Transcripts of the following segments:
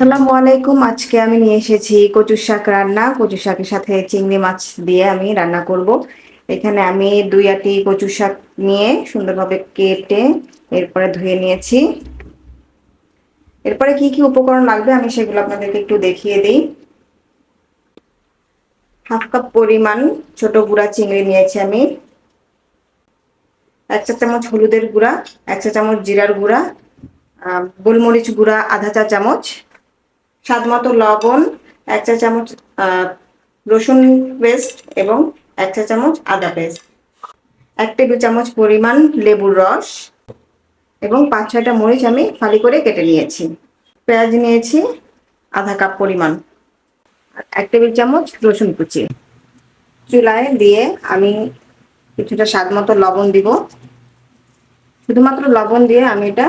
আসসালামু আলাইকুম। আজকে আমি নিয়ে এসেছি কচু শাক রান্না। কচু শাকের সাথে চিংড়ি মাছ দিয়ে আমি রান্না করব। এখানে আমি দুই আটি কচু শাক নিয়ে সুন্দরভাবে কেটে এরপরে ধুয়ে নিয়েছি। এরপরে কি কি উপকরণ লাগবে আমি সেগুলো আপনাদেরকে একটু দেখিয়ে দিই। হাফ কাপ পরিমাণ ছোট গুঁড়া চিংড়ি নিয়েছি আমি। এক চা চামচ হলুদের গুঁড়া, এক চা চামচ জিরার গুঁড়া গোলমরিচ গুঁড়া, আধা চা চামচ স্বাদ মতো লবণ, এক চা চামচ রসুন পেস্ট এবং এক চা চামচ আদা পেস্ট এক টেবিল চামচ পরিমাণ লেবুর রস এবং পাঁচ ছয়টা মরিচ আমি ফালি করে কেটে নিয়েছি। পেঁয়াজ নিয়েছি, আধা কাপ পরিমাণ এক টেবিল চামচ রসুন কুচি। চুলায় দিয়ে আমি কিছুটা স্বাদ মতো লবণ দিব। শুধুমাত্র লবণ দিয়ে আমি এটা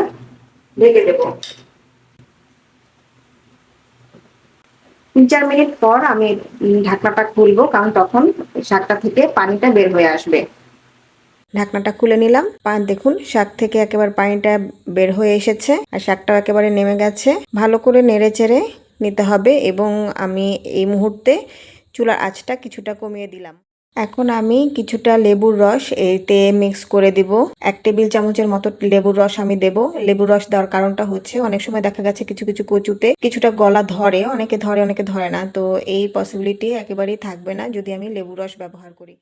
ঢেকে দেব। তিন চার মিনিট পর আমি ঢাকনাটা খুলবো, কারণ তখন শাকটা থেকে পানিটা বের হয়ে আসবে। ঢাকনাটা খুলে নিলাম। পান দেখুন, শাক থেকে একেবারে পানিটা বের হয়ে এসেছে আর শাকটাও একেবারে নেমে গেছে। ভালো করে নেড়ে চেড়ে নিতে হবে এবং আমি এই মুহূর্তে চুলার আঁচটা কিছুটা কমিয়ে দিলাম। এখন আমি কিছুটা লেবুর রস এতে মিক্স করে দিব। এক টেবিল চামচের মতো লেবুর রস আমি দেব। লেবুর রস দেওয়ার কারণটা হচ্ছে, অনেক সময় দেখা গেছে কিছু কিছু কচুতে কিছুটা গলা ধরে, অনেকে ধরে অনেকে ধরে না। তো এই পসিবিলিটি একেবারেই থাকবে না যদি আমি লেবুর রস ব্যবহার করি।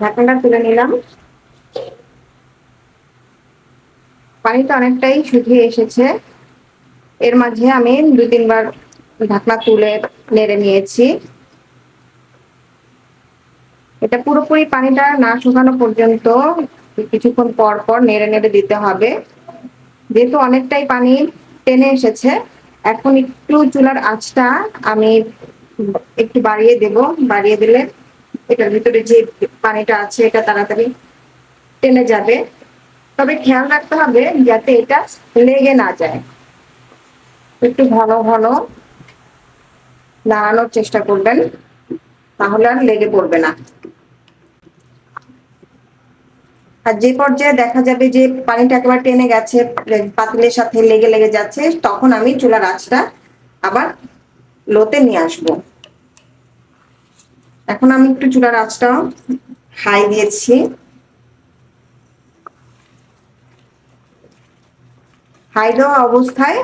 ঢাকনাটা তুলে নিলাম। পানিটা অনেকটাই শুকিয়ে এসেছে। এর মাঝে আমি দুই তিনবার ঢাকনা তুলে নেড়ে নিয়েছি। এটা পুরোপুরি পানিটা না শুকানো পর্যন্ত কিছুক্ষণ পর পর নেড়ে নেড়ে দিতে হবে। যেহেতু অনেকটাই পানি টেনে এসেছে, এখন একটু চুলার আঁচটা আমি একটু বাড়িয়ে দেব। বাড়িয়ে দিলে এটার ভিতরে যে পানিটা আছে, এটা তাড়াতাড়ি টেনে যাবে। তবে খেয়াল রাখতে হবে যাতে এটা লেগে না যায়। একটু ঘন ঘন নাড়ানোর চেষ্টা করবেন, তাহলে আর লেগে পড়বে না। আর যে পর্যায়ে দেখা যাবে যে পানিটা একেবারে টেনে গেছে, পাতিলের সাথে লেগে লেগে যাচ্ছে, তখন আমি চুলার আঁচটা আবার লোতে নিয়ে আসব। এখন আমি একটু চুলার আঁচটা হাই দিয়েছি। হাই দেওয়া অবস্থায়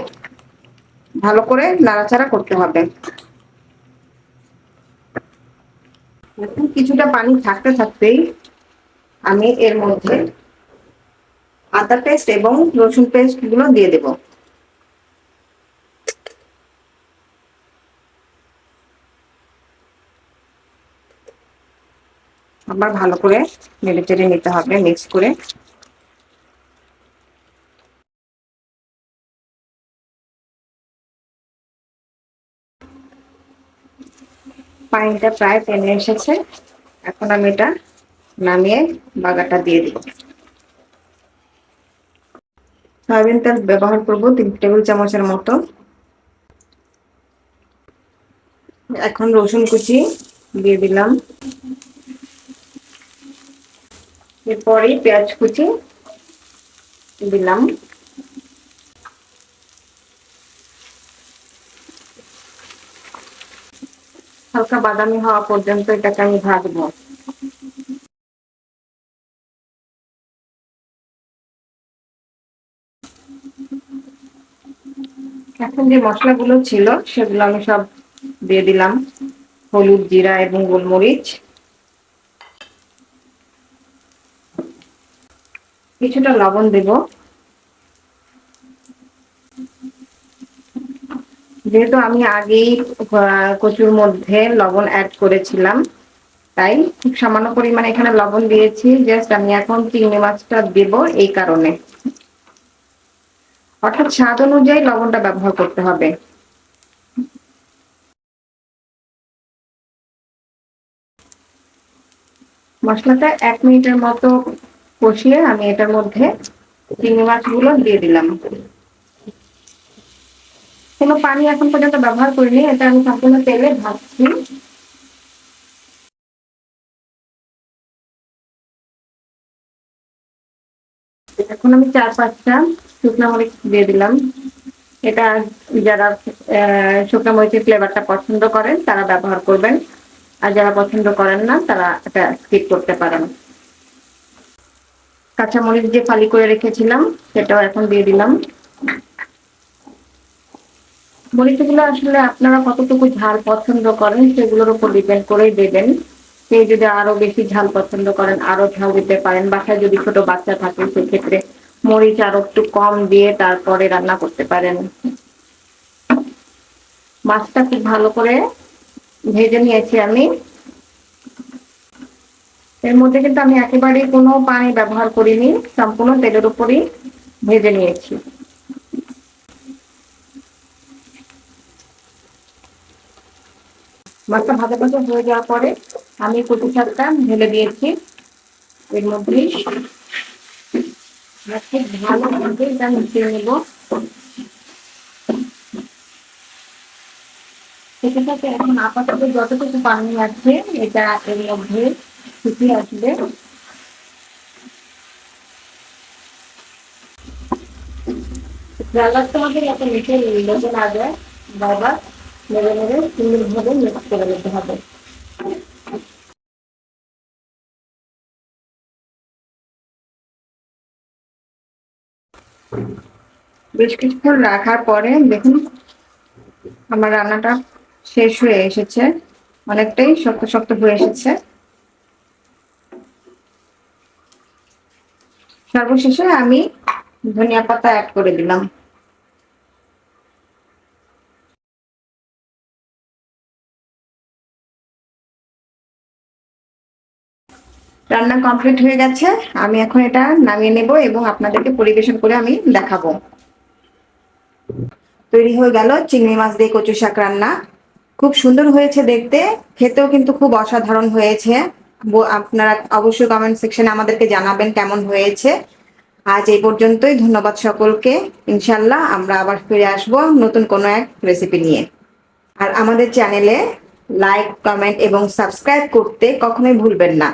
ভালো করে নাড়াচাড়া করতে হবে। এখন কিছুটা পানি থাকতে থাকতেই আমি এর মধ্যে আদা পেস্ট এবং রসুন পেস্টগুলো দিয়ে দেব। আবার ভালো করে চেড়ে নিতে হবে, মিক্স করে। পানিটা প্রায় টেনে এসেছে। এখন আমি এটা নামিয়ে বাগাটা দিয়ে দিব। সয়াবিন তেল ব্যবহার করব তিন টেবিল চামচের মতো। এখন রসুন কুচি দিয়ে দিলাম। এরপরেই পেঁয়াজ কুচি দিলাম। হালকা বাদামি হওয়া পর্যন্ত এটাকে আমি ভাজবো। এখন যে মশলাগুলো ছিল, সেগুলো আমি সব দিয়ে দিলাম। হলুদ, জিরা এবং গোলমরিচ। কিছুটা লবণ দেব। যেহেতু আমি আগেই কচুর মধ্যে লবণ অ্যাড করেছিলাম, তাই খুব সামান্য পরিমাণে এখানে লবণ দিয়েছি। জাস্ট আমি এখন চিংড়ি মাছটা দেব এই কারণে। অর্থাৎ স্বাদ অনুযায়ী লবণটা ব্যবহার করতে হবে। মশলাটা এক মিনিটের মতো কষিয়ে আমি এটার মধ্যে চিংড়ি মাছগুলো দিয়ে দিলাম। কোনো পানি এখন পর্যন্ত ব্যবহার করিনি, এটা আমি সম্পূর্ণ তেলে ভাজছি। এখন আমি চার পাঁচটা শুকনো মরিচ দিয়ে দিলাম। এটা যারা শুকনো মরিচের ফ্লেভারটা পছন্দ করেন, তারা ব্যবহার করবেন। আর যারা পছন্দ করেন না, তারা এটা স্কিপ করতে পারেন। কাঁচামরিচ যে ফালি করে রেখেছিলাম, সেটাও এখন দিয়ে দিলাম। মরিচগুলো আসলে আপনারা কতটুকু ঝাল পছন্দ করেন সেগুলোর উপর ডিপেন্ড করেই দেবেন। কেউ যদি আরও বেশি ঝাল পছন্দ করেন, আরও ঝাল দিতে পারেন। বাসায় যদি ছোট বাচ্চা থাকে, সেক্ষেত্রে মরিচ আরও একটু কম দিয়ে তারপরে রান্না করতে পারেন। মাছটা খুব ভালো করে ভেজে নিয়েছি আমি। এর মধ্যে কিন্তু আমি একেবারেই কোনো পানি ব্যবহার করিনি, সম্পূর্ণ তেলের উপরই ভেজে নিয়েছি। মাছটা ভাজা ভাজা হয়ে যাওয়ার পরে আমি কচু শাকটা ঢেলে দিয়েছি। এর মধ্যেই খুব ভালোভাবে এটা মিশিয়ে নেব। সেটা সাথে এখন আপাতত যতটুকু পানি আছে, এটা এর মধ্যে শুকিয়ে আসবে। এত মিশে লেগে না যায়, বারবার। নেড়ে নেড়ে সুন্দরভাবে মিক্স করে নিতে হবে। বেশ কিছুক্ষণ রাখার পরে দেখুন, আমার রান্নাটা শেষ হয়ে এসেছে। অনেকটাই শক্ত শক্ত হয়ে এসেছে। সর্বশেষে আমি ধনিয়া পাতা অ্যাড করে দিলাম। রান্না কমপ্লিট হয়ে গেছে। আমি এখন এটা নামিয়ে নেব এবং আপনাদেরকে পরিবেশন করে আমি দেখাবো। তৈরি হয়ে গেল চিংড়ি মাছ দিয়ে কচু শাক রান্না। খুব সুন্দর হয়েছে দেখতে। খেতেও কিন্তু খুব অসাধারণ হয়েছে। আপনারা অবশ্যই কমেন্ট সেকশনে আমাদেরকে জানাবেন কেমন হয়েছে। আজ এই পর্যন্তই। ধন্যবাদ সকলকে। ইনশাল্লাহ আমরা আবার ফিরে আসব নতুন কোনো এক রেসিপি নিয়ে। আর আমাদের চ্যানেলে লাইক কমেন্ট এবং সাবস্ক্রাইব করতে কখনোই ভুলবেন না।